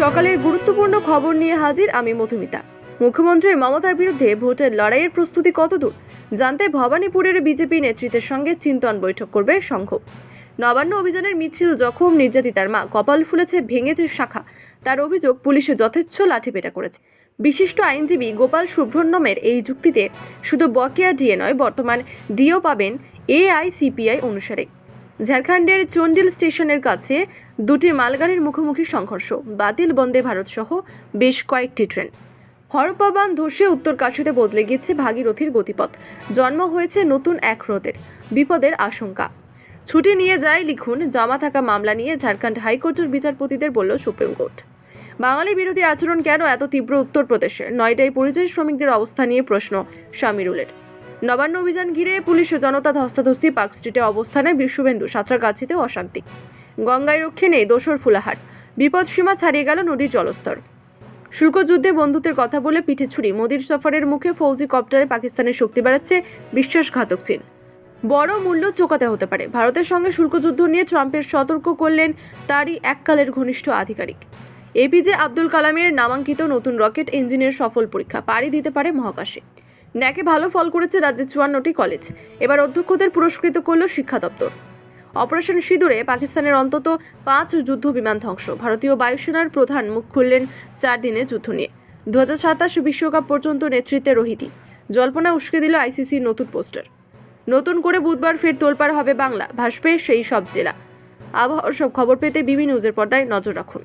সকালের গুরুত্বপূর্ণ খবর নিয়ে হাজির আমি মধুমিতা। মুখ্যমন্ত্রী মমতার বিরুদ্ধে ভোটের লড়াইয়ের প্রস্তুতি কতদূর? জানতে ভবানীপুরের বিজেপি নেতৃত্বের সঙ্গে চিন্তন বৈঠক করবে সংঘ। নবান্ন অভিযানের মিছিল জখম নির্যাতিতার মা। কপাল ফুলেছে, ভেঙেছে শাখা। তার অভিযোগ, পুলিশে যথেচ্ছ লাঠিপেটা করেছে। বিশিষ্ট আইনজীবী গোপাল সুব্রহ্মণ্যমের এই যুক্তিতে শুধু বকেয়া ডিএ নয়, বর্তমান ডিও পাবেন এআইসিপিআই অনুসারে। ঝাড়খণ্ডের চন্ডিল স্টেশনের কাছে দুটি মালগাড়ির মুখোমুখি সংঘর্ষ। বাতিল বন্দে ভারত সহ বেশ কয়েকটি ট্রেন। হরপাবান ধসে উত্তর কাশীতে বদলে গিয়েছে ভাগীরথীর গতিপথ। জন্ম হয়েছে নতুন এক হ্রদের বিপদের আশঙ্কা। ছুটি নিয়ে যায় লিখুন, জমা থাকা মামলা নিয়ে ঝাড়খণ্ড হাইকোর্টের বিচারপতিদের বলল সুপ্রিম কোর্ট। বাঙালি বিরোধী আচরণ কেন এত তীব্র উত্তরপ্রদেশে? নয়টায় পরিযায়ী শ্রমিকদের অবস্থা নিয়ে প্রশ্ন শামিরুলের নবান্ন অভিযান ঘিরে পুলিশ ও জনতা ধস্তাধস্তি পার্ক স্ট্রিটে অবস্থানে বিশ্ববেন্দু সাঁতরাগাছিতেও অশান্তি। গঙ্গায় রক্ষে নেই দোসর ফুলাহাট বিপদ সীমা ছাড়িয়ে গেল নদীর জলস্তর। শুল্ক যুদ্ধে বন্ধুত্বের কথা বলে পিঠে ছুরি। মোদির সফরের মুখে ফৌজি কপ্টারে পাকিস্তানের শক্তি বাড়াচ্ছে বিশ্বাসঘাতক চীন। বড় মূল্য চোকাতে হতে পারে। ভারতের সঙ্গে শুল্ক যুদ্ধ নিয়ে ট্রাম্পের সতর্ক করলেন তারই এককালের ঘনিষ্ঠ আধিকারিক। এপিজে আব্দুল কালামের নামাঙ্কিত নতুন রকেট ইঞ্জিনের সফল পরীক্ষা, পাড়ি দিতে পারে মহাকাশে। ন্যাকে ভালো ফল করেছে রাজ্যের চুয়ান্নটি কলেজ এবার অধ্যক্ষদের পুরস্কৃত করল শিক্ষা দপ্তর। অপারেশন সিঁদুরে পাকিস্তানের অন্তত পাঁচ যুদ্ধ বিমান ধ্বংস। ভারতীয় বায়ুসেনার প্রধান মুখ খুললেন চার দিনের যুদ্ধ নিয়ে। দু বিশ্বকাপ পর্যন্ত নেতৃত্বে রোহিতই জল্পনা উস্কে দিল আইসিসির নতুন পোস্টার। নতুন করে বুধবার ফের তোলপাড় হবে বাংলা, ভাসবে সেই সব জেলা। আবহাওয়ার সব খবর পেতে বিবি নিউজের পর্দায় নজর রাখুন।